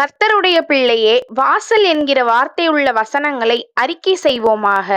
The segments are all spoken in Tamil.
கர்த்தருடைய பிள்ளையே வாசல் என்கிற வார்த்தையுள்ள வசனங்களை அறிக்கை செய்வோமாக.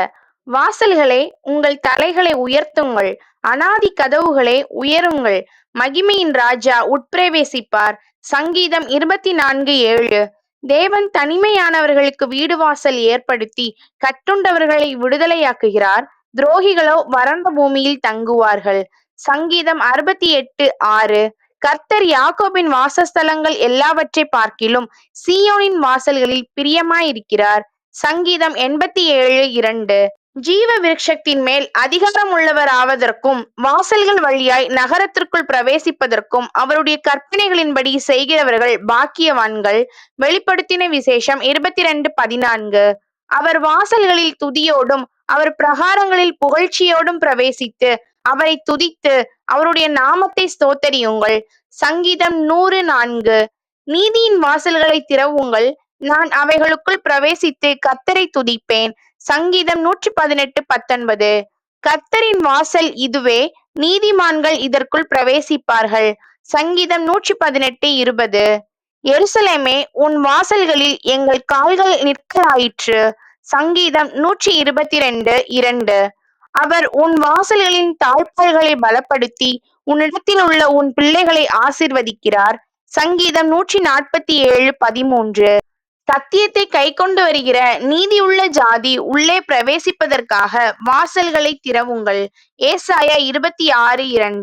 வாசல்களே உங்கள் தலைகளை உயர்த்துங்கள். அனாதி கதவுகளே உயருங்கள். மகிமையின் ராஜா உட்பிரவேசிப்பார். சங்கீதம் இருபத்தி நான்கு ஏழு. தேவன் தனிமையானவர்களுக்கு வீடு வாசல் ஏற்படுத்தி கட்டுண்டவர்களை விடுதலையாக்குகிறார். துரோகிகளோ வறண்ட பூமியில் தங்குவார்கள். சங்கீதம் அறுபத்தி எட்டு ஆறு. கர்த்தர் யாக்கோபின் வாசஸ்தலங்கள் எல்லாவற்றை பார்க்கிலும் சீயோனின் வாசல்களில் பிரியமாயிருக்கிறார். சங்கீதம் எண்பத்தி ஏழு இரண்டு. ஜீவ விருட்சத்தின் மேல் அதிகாரம் உள்ளவர் ஆவதற்கும் வாசல்கள் வழியாய் நகரத்திற்குள் பிரவேசிப்பதற்கும் அவருடைய கற்பனைகளின்படி செய்கிறவர்கள் பாக்கியவான்கள். வெளிப்படுத்தின விசேஷம் இருபத்தி ரெண்டு பதினான்கு. அவர் வாசல்களில் துதியோடும் அவர் பிரகாரங்களில் புகழ்ச்சியோடும் பிரவேசித்து அவரை துதித்து அவருடைய நாமத்தை ஸ்தோத்தரியுங்கள். சங்கீதம் நூறு நான்கு. நீதியின் வாசல்களை திறவுங்கள். நான் அவைகளுக்குள் பிரவேசித்து கத்தரை துதிப்பேன். சங்கீதம் நூற்றி பதினெட்டு பத்தொன்பது. கத்தரின் வாசல் இதுவே. நீதிமான்கள் இதற்குள் பிரவேசிப்பார்கள். சங்கீதம் நூற்றி பதினெட்டு இருபது. எருசலேமே உன் வாசல்களில் எங்கள் கால்கள் நிற்கலாயிற்று. சங்கீதம் நூற்றி இருபத்தி ரெண்டு இரண்டு. அவர் உன் வாசல்களின் தாழ்பால்களை பலப்படுத்தி உன்னிடத்தில் உள்ள உன் பிள்ளைகளை ஆசிர்வதிக்கிறார். சங்கீதம் நூற்றி நாற்பத்தி ஏழு பதிமூன்று. சத்தியத்தை கொண்டு வருகிற நீதியுள்ள ஜாதி உள்ளே பிரவேசிப்பதற்காக வாசல்களை திறவுங்கள். ஏசாயா இருபத்தி ஆறு இரண்டு.